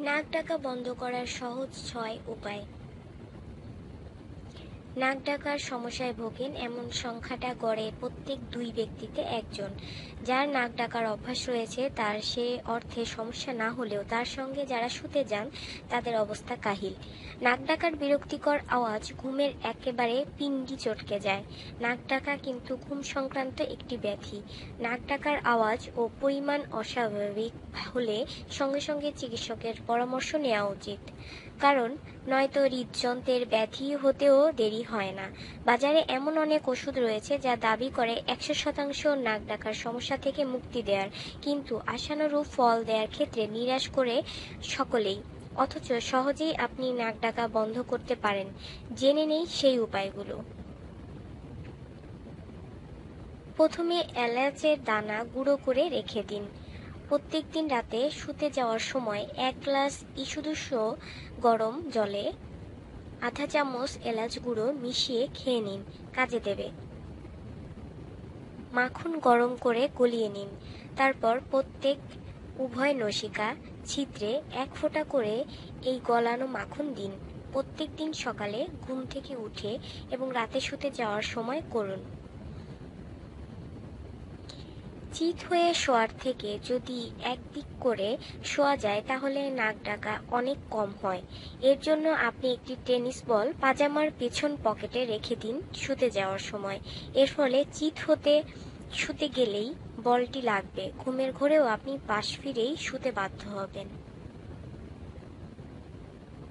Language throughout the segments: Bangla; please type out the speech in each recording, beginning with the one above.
নাক ডাকা বন্ধ করার সহজ ছয় উপায়। নাক ডাকার সমস্যায় ভোগেন এমন সংখ্যাটা গড়ে প্রত্যেক দুই ব্যক্তিতে একজন। যার নাক ডাকার অভ্যাস রয়েছে, তার সে অর্থে সমস্যা না হলেও তার সঙ্গে যারা শুতে যান, তাদের অবস্থা কাহিল। নাক ডাকার বিরক্তিকর আওয়াজ ঘুমের একেবারে পিণ্ডি চটকে যায়। নাক ডাকা কিন্তু ঘুম সংক্রান্ত একটি ব্যাধি। নাক ডাকার আওয়াজ ও পরিমাণ অস্বাভাবিক হলে সঙ্গে সঙ্গে চিকিৎসকের পরামর্শ নেওয়া উচিত। কারণ নয়তো হৃদযন্ত্রের ব্যাধি হতেও দেরি হয় না। বাজারে এমন অনেক ওষুধ রয়েছে যা দাবি করে একশো শতাংশ নাক ডাকার সমস্যা থেকে মুক্তি দেওয়ার। কিন্তু আশানুরূপ ফল দেওয়ার ক্ষেত্রে নিরাশ করে সকলেই। অথচ সহজেই আপনি নাক ডাকা বন্ধ করতে পারেন। জেনে নেই সেই উপায়গুলো। প্রথমে এলাচের দানা গুঁড়ো করে রেখে দিন। প্রত্যেকদিন রাতে শুতে যাওয়ার সময় এক গ্লাস ইসুদুস গরম জলে আধা চামচ এলাচ গুঁড়ো মিশিয়ে খেয়ে নিন, কাজে দেবে। মাখন গরম করে গলিয়ে নিন। তারপর প্রত্যেক উভয় নসিকা ছিদ্রে এক ফোঁটা করে এই গলানো মাখন দিন। প্রত্যেক দিন সকালে ঘুম থেকে উঠে এবং রাতে শুতে যাওয়ার সময় করুন। চিত হয়ে শোয়ার থেকে যদি একদিক করে শোয়া যায়, তাহলে নাক ডাকা অনেক কম হয়। এর জন্য আপনি একটি টেনিস বল পাজামার পেছন পকেটে রেখে দিন শুতে যাওয়ার সময়। এর ফলে চিত হতে, শুতে গেলেই বলটি লাগবে। ঘুমের ঘোরেও আপনি পাশ ফিরেই শুতে বাধ্য হবেন।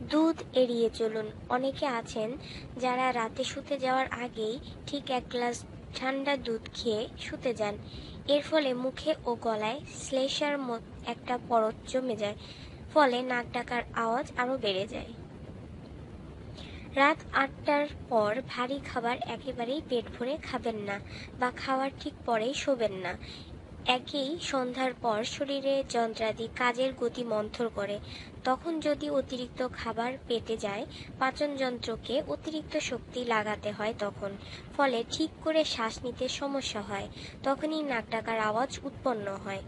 দুধ এড়িয়ে চলুন। অনেকে আছেন যারা রাতে শুতে যাওয়ার আগেই ঠিক এক গ্লাস ঠান্ডা দুধ খেয়ে শুতে যান। এর ফলে মুখে ও গলায় শ্লেষার একটা পরত জমে যায়। ফলে নাক ডাকার আওয়াজ আরও বেড়ে যায়। রাত আটটার পর ভারী খাবার একেবারেই পেট ভরে খাবেন না বা খাওয়ার ঠিক পরেই শোবেন না। একই সন্ধ্যার পর শরীরে যন্ত্রাদি কাজের গতি মন্থর করে। তখন যদি অতিরিক্ত খাবার পেতে যায়, পাচন যন্ত্রকে অতিরিক্ত শক্তি লাগাতে হয় তখন। ফলে ঠিক করে শ্বাস নিতে সমস্যা হয়। তখনই নাক ডাকার আওয়াজ উৎপন্ন হয়।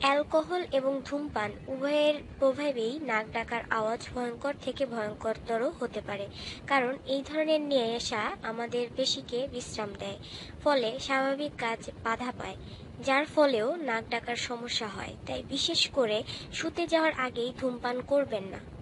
অ্যালকোহল এবং ধূমপান উভয়ের প্রভাবেই নাক ডাকার আওয়াজ ভয়ঙ্কর থেকে ভয়ঙ্করতর হতে পারে। কারণ এই ধরনের নেশা আমাদের পেশিকে বিশ্রাম দেয়, ফলে স্বাভাবিক কাজ বাধা পায়, যার ফলেও নাক ডাকার সমস্যা হয়। তাই বিশেষ করে শুতে যাওয়ার আগেই ধূমপান করবেন না।